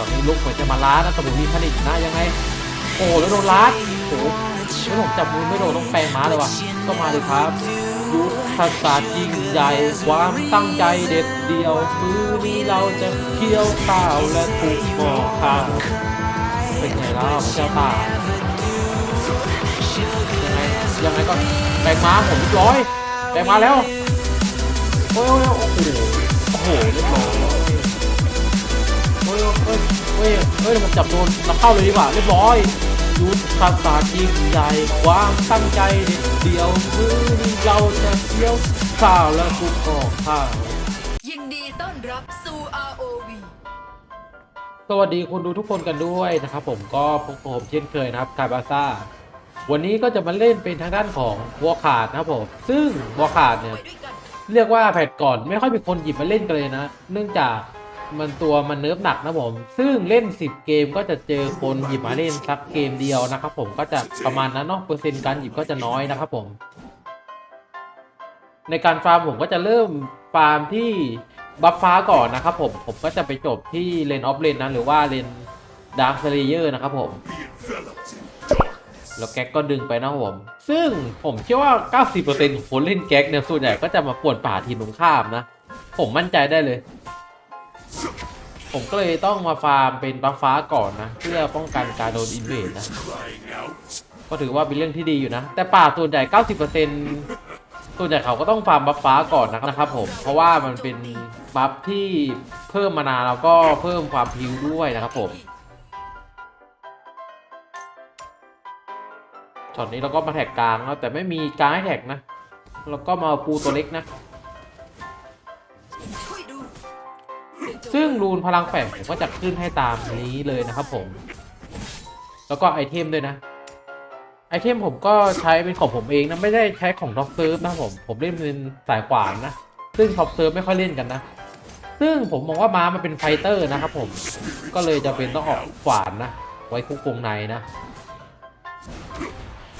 อนนี้ลุกเหมือนจะมาล้านะสมุนมีผลิตนะยังไง โอ้แล้วโดนล้าโอ้โหแล้วผมจับมือไม่โดนต้องแปลงม้าเลยว่ะก็มาเลยครับยุทธศาสตร์ยิ่งใหญ่ความตั้งใจเด็ดเดียวมือนี้เราจะเคี่ยวข้าวและทุกหม้อข้าวเป็นไงแล้วพระเจ้าตากยังไงยังไงก็แปลงม้าผมเรียบร้อยแปลงม้าแล้วโอ้ยโอ้ยโอ้โหโอ้โหเรียบร้อย โอ้ยโอ้ยโอ้ย เฮ้ยผมจับโดนเราเข้าเลยดีกว่าเรียบร้อยยุทธศาสตร์ยิ่งใหญ่ความตั้งใจเดียวมือนี้เราจะเคี่ยวข้าวและทุกหม้อข้าวยินดีต้อนรับสู่ ROV สวัสดีคนดูทุกคนกันด้วยนะครับผมก็พบกับผมเช่นเคยนะครับคาบาซ่าวันนี้ก็จะมาเล่นเป็นทางด้านของวอคาดนะครับผม ซึ่งวอคาดเนี่ยเรียกว่าแพทก่อนไม่ค่อยมีคนหยิบมาเล่นกันเลยนะ เนื่องจาก มันตัวมันเนิร์ฟหนักนะผม ซึ่งเล่น 10 เกมก็จะเจอคนหยิบมาเล่นสักเกมเดียวนะครับผมก็จะประมาณนั้นเนาะเปอร์เซ็นต์การหยิบก็จะน้อยนะครับผม ในการฟาร์มผมก็จะเริ่มฟาร์มที่บัฟฟ้าก่อนนะครับผมผมก็จะไปจบที่เลนออฟเลนนะหรือว่าเลนดาร์คเลเยอร์นะครับผมแล้วแก๊กก็ดึงไปนะผม ซึ่งผมเชื่อว่า 90%ของคนเล่นแก๊กเนี่ยส่วนใหญ่ก็จะมาป่วนป่าทีมตรงข้ามนะ ผมมั่นใจได้เลย ผมก็เลยต้องมาฟาร์มเป็นบัฟฟ้าก่อนนะ เพื่อป้องกันการโดนอินเวดนะ ก็ถือว่าเป็นเรื่องที่ดีอยู่นะ แต่ป่าส่วนใหญ่ 90%ส่วนใหญ่เขาก็ต้องฟาร์มบัฟฟ้าก่อนนะครับผม เพราะว่ามันเป็นบัฟที่เพิ่มมานาแล้วก็เพิ่มความพิวด้วยนะครับผมช็อตนี้เราก็มาแท็กกลางแล้วแต่ไม่มีกลางให้แท็กนะ แล้วก็มาปูตัวเล็กนะ ซึ่งรูนพลังแฝงผมก็จะขึ้นให้ตามนี้เลยนะครับผม แล้วก็ไอเทมด้วยนะ ไอเทมผมก็ใช้เป็นของผมเองนะ ไม่ได้ใช้ของท็อปเซิร์ฟนะผม ผมเล่นเป็นสายขวานนะ ซึ่งท็อปเซิร์ฟไม่ค่อยเล่นกันนะ ซึ่งผมมองว่าม้ามันเป็นไฟเตอร์นะครับผม ก็เลยจะเป็นต้องออกขวานนะ ไว้คุกวงในนะ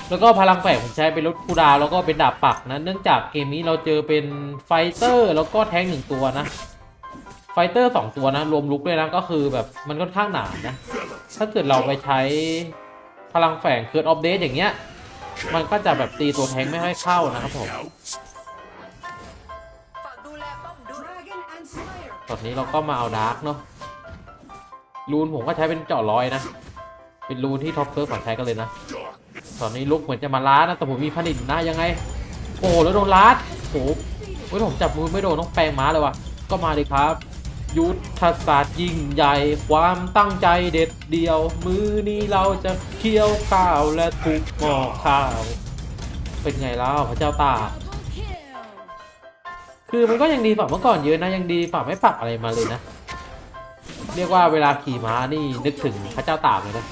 แล้วก็พลังแฝงผมใช้เป็นรถคูดาวแล้วก็เป็นดาบปักนะ เนื่องจากเกมนี้เราเจอเป็นไฟเตอร์ แล้วก็แท้งหนึ่งตัวนะ ไฟเตอร์สองตัวนะรวมลุกด้วยนะก็คือแบบมันค่อนข้างหนานะ ถ้าเกิดเราไปใช้พลังแฝงเคิร์ดออฟเดอย่างเงี้ย มันก็จะแบบตีตัวแทงไม่ค่อยเข้านะครับผมตอนนี้เราก็มาเอาดาร์กเนาะรูนผมก็ใช้เป็นเจาะร้อยนะ เป็นรูนที่ท็อปเซิร์ฟของใช้กันเลยนะ ตอนนี้ลุกเหมือนจะมาล้านะแต่ผมมีผลิตนะยังไง โอ้แล้วโดนล้าโอ้โหเฮ้ยผมจับมือไม่โดนต้องแปลงม้าเลยว่ะก็มาเลยครับ ยุทธศาสตร์ยิ่งใหญ่ความตั้งใจเด็ดเดียว มือนี้เราจะเคี่ยวข้าวและทุกหม้อข้าว เป็นไงแล้วพระเจ้าตา คือมันก็ยังดีฝ่าเมื่อก่อนเยอะนะยังดีฝ่าไม่ปรับอะไรมาเลยนะ เรียกว่าเวลาขี่ม้านี่นึกถึงพระเจ้าตากเลยนะ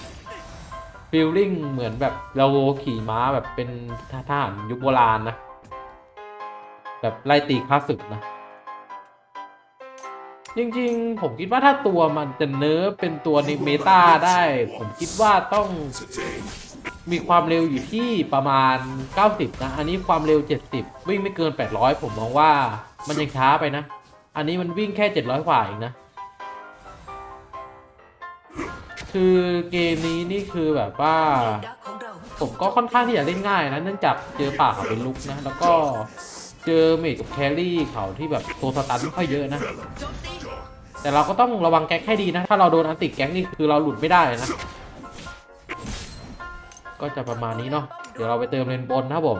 ฟีลลิ่งเหมือนแบบเราขี่ม้าแบบเป็นทหารยุคโบราณนะ แบบไล่ตีข้าศึกนะ จริงๆ ผมคิดว่าถ้าตัวมันจะเนิร์ฟเป็นตัวในเมตาได้ ผมคิดว่าต้องมีความเร็วอยู่ที่ประมาณ 90 นะ อันนี้ความเร็ว 70 วิ่งไม่เกิน 800 ผมมองว่ามันยังช้าไปนะ อันนี้มันวิ่งแค่ 700กว่าเองนะ คือเกมนี้นี่คือแบบว่า ผมก็ค่อนข้างที่จะเล่นง่ายนะเนื่องจากเจอป่าเขาเป็นลุกนะ แล้วก็เจอเมจกับแครี่เขาที่แบบตัวสตาร์ทไม่ค่อยเยอะนะ แต่เราก็ต้องระวังแก๊กให้ดีนะ ถ้าเราโดนอันติแก๊กนี่คือเราหลุดไม่ได้นะ ก็จะประมาณนี้เนาะ เดี๋ยวเราไปเติมเลนบนนะผม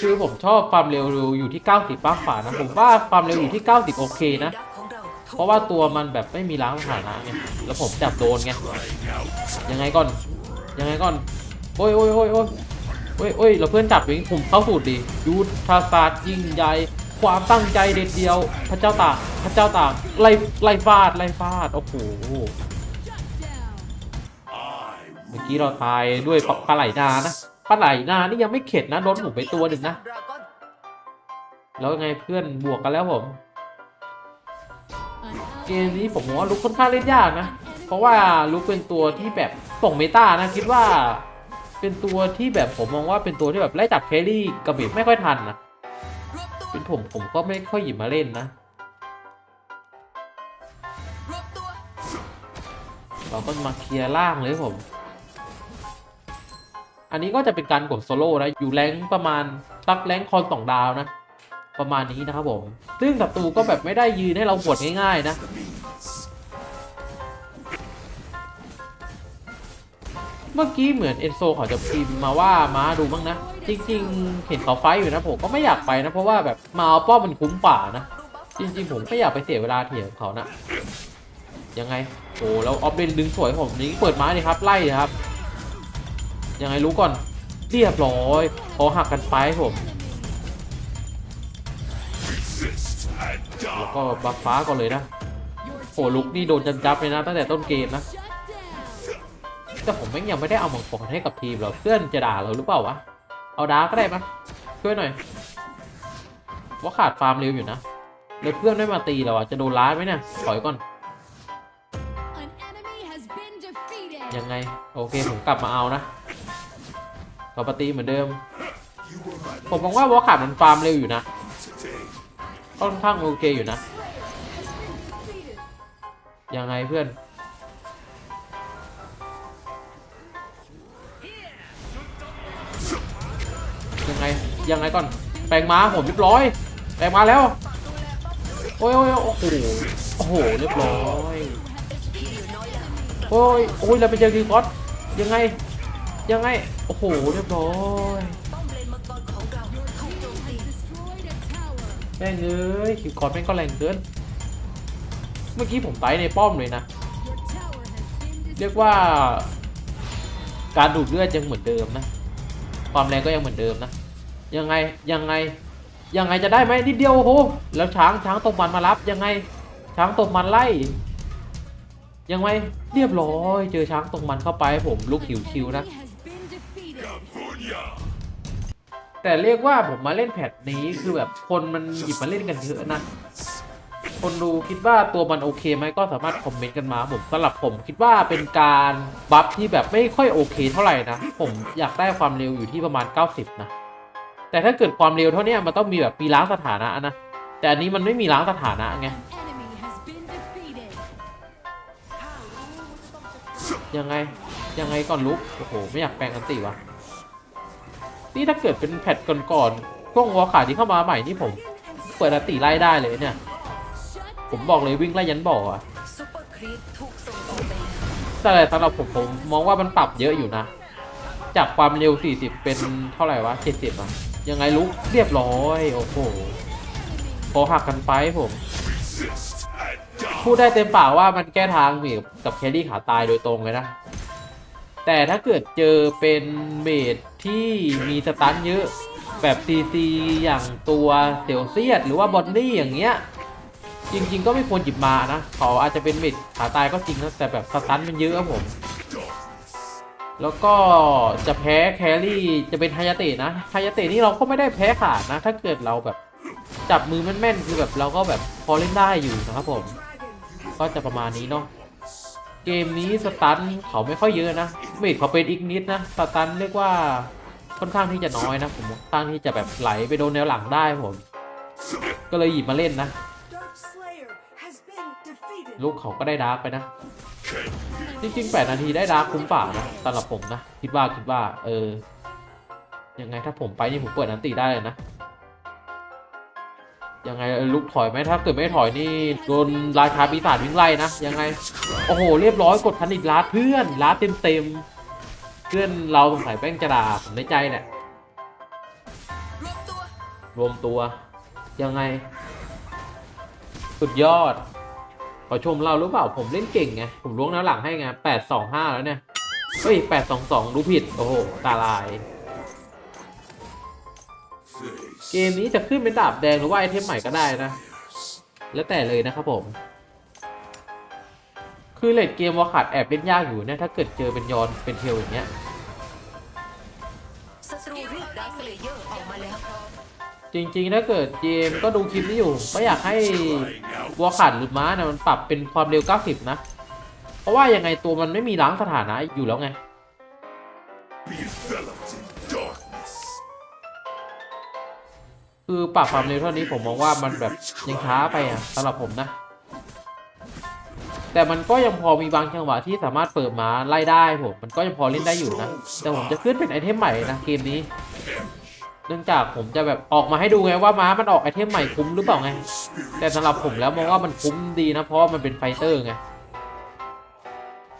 คือผมชอบความเร็วอยู่ที่ 90ป้าฝานะ ผมว่าความเร็วอยู่ที่ 90 โอเคนะดักของเราเพราะว่าตัวมันแบบไม่มีล้างสถานะไง แล้วผมจับโดนไง ยังไงก่อน ยังไงก่อน โอ้ยโอ้ยโอ้ยโอ้ย โอ้ยโอ้ยเราเพื่อนจับอย่างนี้ผมเข้าสูตรดียุทธศาสตร์ยิ่งใหญ่ความตั้งใจเด็ดเดียว พระเจ้าตากพระเจ้าตากไล่ไล่ฟาดไล่ฟาดโอ้โหเมื่อกี้เราตายด้วยปลาไหลนานะปลาไหลนานี่ยังไม่เข็ดนะโดนผมไปตัวหนึ่งนะ แล้วไงเพื่อนบวกกันแล้วผม เกมนี้ผมว่าลุกค่อนข้างเล่นยากนะ เพราะว่าลุกเป็นตัวที่แบบส่งเมตานะคิดว่า เป็นตัวที่แบบผมมองว่าเป็นตัวที่แบบไล่จับแครี่กระบี่ไม่ค่อยทันนะเป็นผมผมก็ไม่ค่อยหยิบมาเล่นนะเราก็มาเคลียร์ล่างเลยผม อันนี้ก็จะเป็นการกดโซโล่นะอยู่แรงประมาณตักแรงค์คอนสองดาวนะ ประมาณนี้นะครับผม ซึ่งศัตรูก็แบบไม่ได้ยืนให้เราหวดง่ายๆนะ เมื่อกี้เหมือนเอนโซเขาจะพิมพ์มาว่าม้าดูบ้างนะ จริงๆ เห็นเขาไฟอยู่นะผมก็ไม่อยากไปนะ เพราะว่าแบบมาเอาป้อมมันคุ้มกว่านะ จริงๆ ผมไม่อยากไปเสียเวลาเถียงเขานะยังไงโอ้แล้วออฟเลนดึงสวยผมนี้เปิดไม้เลยครับไล่เลยครับ ยังไงรู้ก่อนเรียบร้อยเขาหักกันไปผมแล้วก็บัฟฟ้าก่อนเลยนะโอ้ลุกนี่โดนจันจับเลยนะตั้งแต่ต้นเกมนะ แต่ผมไม่งยังไม่ได้เอามังกรให้กับทีมเราเพื่อนจะด่าเราหรือเปล่าวะ เอาดาร์กก็ได้ปะช่วยหน่อย ว่าขาดฟาร์มเร็วอยู่นะแล้วเพื่อนไม่มาตีเราอะจะโดนล้าไหมเนี่ยถอยก่อน An enemy has been defeated. ยังไง โอเคผมกลับมาเอานะกลับมาตีเหมือนเดิม ผมมองว่าวอลขาดมันฟาร์มเร็วอยู่นะค่อนข้างโอเคอยู่นะ ยังไงเพื่อน ยังไงก่อน แปลงม้าผมเรียบร้อย แปลงม้าแล้ว โอ้ยโอ้ยโอ้โห โอ้โห เรียบร้อย โอ้ย โอ้ยเราไปเจอคิวคอสยังไง ยังไง โอ้โห เรียบร้อยแม่งเอ้ยคิวคอสแม่งก็แรงเกิน เมื่อกี้ผมไต่ในป้อมเลยนะ เรียกว่า การดูดเลือดยังเหมือนเดิมนะ ความแรงก็ยังเหมือนเดิมนะ ยังไงยังไง ยังไงจะได้ไหมนิดเดียวโอ้โหแล้วช้างช้างตกมันมารับยังไง ช้างตกมันไล่ ยังไงเรียบร้อย เจอช้างตกมันเข้าไปผมลูกหิวคิวนะ Enemy has been defeated. แต่เรียกว่าผมมาเล่นแพทนี้คือแบบคนมันหยิบมาเล่นกันเยอะนะคนดูคิดว่าตัวมันโอเคไหมก็สามารถคอมเมนต์กันมาผมสำหรับผมคิดว่าเป็นการบัฟที่แบบไม่ค่อยโอเคเท่าไหร่นะ ผมอยากได้ความเร็วอยู่ที่ประมาณ 90 นะ แต่ถ้าเกิดความเร็วเท่านี้มันต้องมีแบบมีล้างสถานะนะ แต่อันนี้มันไม่มีล้างสถานะไงยังไงยังไงก่อนลุกโอ้โหไม่อยากแปลงกันติวะนี่ถ้าเกิดเป็นแพทก่อนๆพวกวอลขาที่เข้ามาใหม่นี่ผมเปิดอันติไล่ได้เลยเนี่ย ผมบอกเลยวิ่งไล่ยันบ่ออะแต่สำหรับผมผมมองว่ามันปรับเยอะอยู่นะ จากความเร็ว 40 เป็นเท่าไหร่วะ 70อะ ยังไงลุกเรียบร้อย โอ้โหพอหักกันไปผม พูดได้เต็มปากว่ามันแก้ทางมีกับแครี่ขาตายโดยตรงเลยนะ แต่ถ้าเกิดเจอเป็นเมดที่มีสตันเยอะ แบบซีซีอย่างตัวเซลเซียสหรือว่าบอนนี่อย่างเงี้ย จริง ๆ ก็ไม่ควรหยิบมานะ เขาอาจจะเป็นเมดขาตายก็จริงนะแต่แบบสตันมันเยอะครับผม แล้วก็จะแพ้แครี่จะเป็นฮายาเตะนะฮายาเตะนี่เราก็ไม่ได้แพ้ขาดนะ ถ้าเกิดเราแบบจับมือแม่นๆคือแบบเราก็แบบพอเล่นได้อยู่นะครับผม ก็จะประมาณนี้เนาะเกมนี้สตันเขาไม่ค่อยเยอะนะเมดเขาเป็นอีกนิดนะสตันเรียกว่าค่อนข้างที่จะน้อยนะผมค่อนข้างที่จะแบบไหลไปโดนแนวหลังได้ผม ก็เลยหยิบมาเล่นนะ ลูกเขาก็ได้ดาร์กไปนะ จริงๆ 8 นาทีได้ดาร์กคุ้มเปล่านะสำหรับผมนะ คิดว่าคิดว่า เออ ยังไงถ้าผมไปนี่ผมเปิดอันติได้เลยนะ ยังไงลุกถอยไหมถ้าเกิดไม่ถอยนี่โดนราชาปีศาจวิ่งไล่นะ ยังไง โอ้โห เรียบร้อยกดพันอีกล้าเพื่อนล้าเต็มเต็มๆเพื่อนเราสงสัยแป้งจะด่าผมในใจเนี่ยรวบตัวรวมตัว ยังไง สุดยอด ขอชมเราหรือเปล่าผมเล่นเก่งไง ผมล้วงแนวหลังให้ไงแปดสองห้าแล้วเนี่ย เฮ้ยแปดสองสองรู้ผิด โอ้โห ตาลาย เกมนี้จะขึ้นเป็นดาบแดงหรือว่าไอเทมใหม่ก็ได้นะ แล้วแต่เลยนะครับผม คือเลดเกมวอลขาดแอบเล่นยากอยู่เนี่ยถ้าเกิดเจอเป็นยอนเป็นเทลอย่างเงี้ยศัตรูเรียกดาร์คเลเยอร์ออกมาแล้วจริงๆ ถ้าเกิดเกมก็ดูคลิปนี้อยู่ก็อยากให้ วอลขัดหรือม้าเนี่ยมันปรับเป็นความเร็ว 90 นะ เพราะว่ายังไงตัวมันไม่มีล้างสถานะอยู่แล้วไง คือปรับความเร็วเท่านี้ผมมองว่ามันแบบยังช้าไปอะสำหรับผมนะ แต่มันก็ยังพอมีบางจังหวะที่สามารถเปิดมาไล่ได้ผมมันก็ยังพอเล่นได้อยู่นะ แต่ผมจะขึ้นเป็นไอเทมใหม่นะเกมนี้ เนื่องจากผมจะแบบออกมาให้ดูไงว่าม้ามันออกไอเทมใหม่คุ้มหรือเปล่าไง แต่สำหรับผมแล้วมองว่ามันคุ้มดีนะ เพราะมันเป็นไฟเตอร์ไง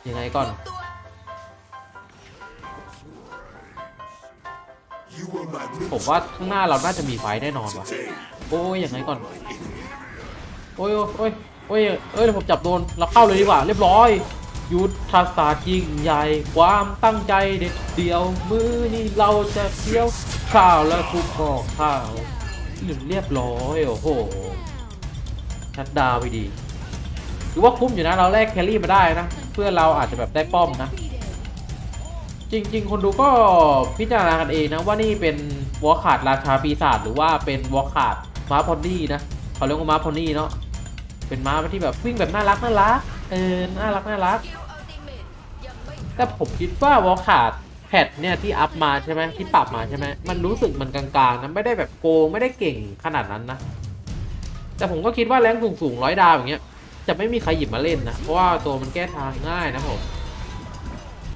ยังไงก่อน ผมว่าข้างหน้าเราน่าจะมีไฟแน่นอนว่ะ โอ้ยยังไงก่อน โอ้ยโอ้ยโอ้ยเอ้ยเดี๋ยวผมจับโดนเราเข้าเลยดีกว่า เรียบร้อยยุทธศาสตร์ยิ่งใหญ่ ความตั้งใจเด็ดเดียว มือนี้เราจะเคี้ยว ข้าวและทุกบอกข้าวเรียบร้อยโอ้โหชัดดาวไปดีถือว่าคุ้มอยู่นะเราแลกแครี่มาได้นะ เพื่อเราอาจจะแบบได้ป้อมนะ จริง ๆ คนดูก็พิจารณากันเองนะว่านี่เป็นวอลขาดราชาปีศาจหรือว่าเป็นวอลขาดม้าพอนี่นะเขาเรียกว่าม้าพอนี่เนาะเป็นม้าที่แบบวิ่งแบบน่ารักน่ารักเออน่ารักน่ารักแต่ผมคิดว่าวอลขาด ทเนี่ยที่อัพมาใช่ไหมที่ปรับมาใช่ไหมมันรู้สึกมันกลางๆนะไม่ได้แบบโกงไม่ได้เก่งขนาดนั้นนะ แต่ผมก็คิดว่าแรงสูงสูงร้อยดาวอย่างเงี้ยจะไม่มีใครหยิบมาเล่นนะเพราะว่าตัวมันแก้ทางง่ายนะผม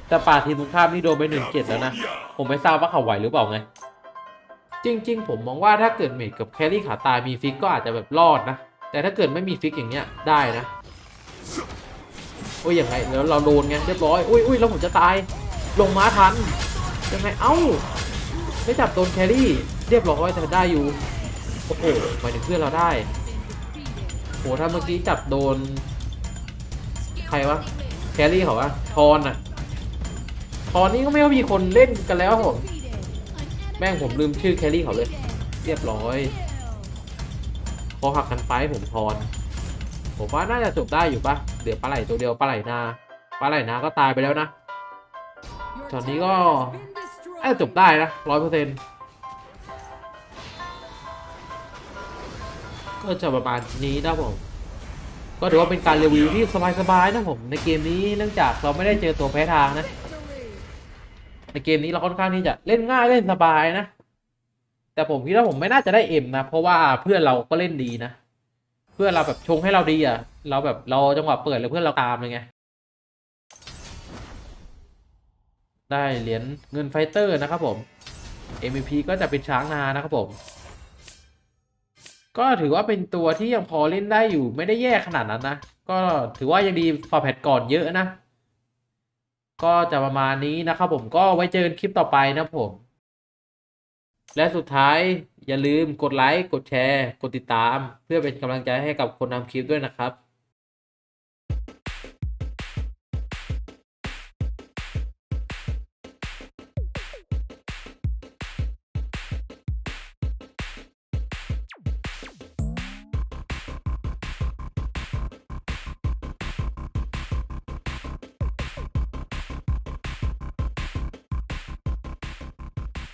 แต่ป่าทีมตรงข้ามนี่โดนไปหนึ่งเจ็ดแล้วนะผมไม่ทราบว่าเขาไหวหรือเปล่าไง จริง ๆ ผมมองว่าถ้าเกิดเมดกับแครี่ขาตายมีฟิกก็อาจจะแบบรอดนะแต่ถ้าเกิดไม่มีฟิกอย่างเงี้ยได้นะโอ้ยอยังไงแล้วเราโดนไงเรียบร้อยอุ้ยอุ้ยแล้วผมจะตาย ลงม้าทันยังไงเอ้าไม่จับโดนแครี่เรียบร้อยแต่ได้อยู่โอ้โหหมายถึงเพื่อนเราได้โหถ้าเมื่อกี้จับโดน ใครวะแครี่เขาวะทอนอะทอนนี่ก็ไม่ค่อยมีคนเล่นกันแล้วผมแม่งผมลืมชื่อแครี่เขาเลย เรียบร้อยพอหักกันไปผมทอนผมว่าน่าจะจบได้อยู่ปะเดี๋ยวปลาไหลตัวเดียวปลาไหลนาปลาไหลนาก็ตายไปแล้วนะ ตอนนี้ก็น่าจะจบได้นะร้อยเปอร์เซ็นต์ก็จะประมาณนี้นะผม ก็ถือว่าเป็นการรีวิวที่สบายๆนะผม ในเกมนี้เนื่องจากเราไม่ได้เจอตัวแพ้ทางนะ ในเกมนี้เราค่อนข้างที่จะเล่นง่ายเล่นสบายนะ แต่ผมคิดว่าผมไม่น่าจะได้เอ็มนะ เพราะว่าเพื่อนเราก็เล่นดีนะ เพื่อนเราแบบชงให้เราดีอะ เราแบบเราจังหวะเปิดเลยเพื่อนเราตามเลยไง ได้เหรียญเงินไฟเตอร์นะครับผม MVP ก็จะเป็นช้างนานะครับผม ก็ถือว่าเป็นตัวที่ยังพอเล่นได้อยู่ไม่ได้แย่ขนาดนั้นนะ ก็ถือว่ายังดีกว่าแพทก่อนเยอะนะ ก็จะประมาณนี้นะครับผมก็ไว้เจอกันคลิปต่อไปนะผม และสุดท้ายอย่าลืมกดไลค์กดแชร์ กดติดตาม เพื่อเป็นกำลังใจให้กับคนทำคลิปด้วยนะครับ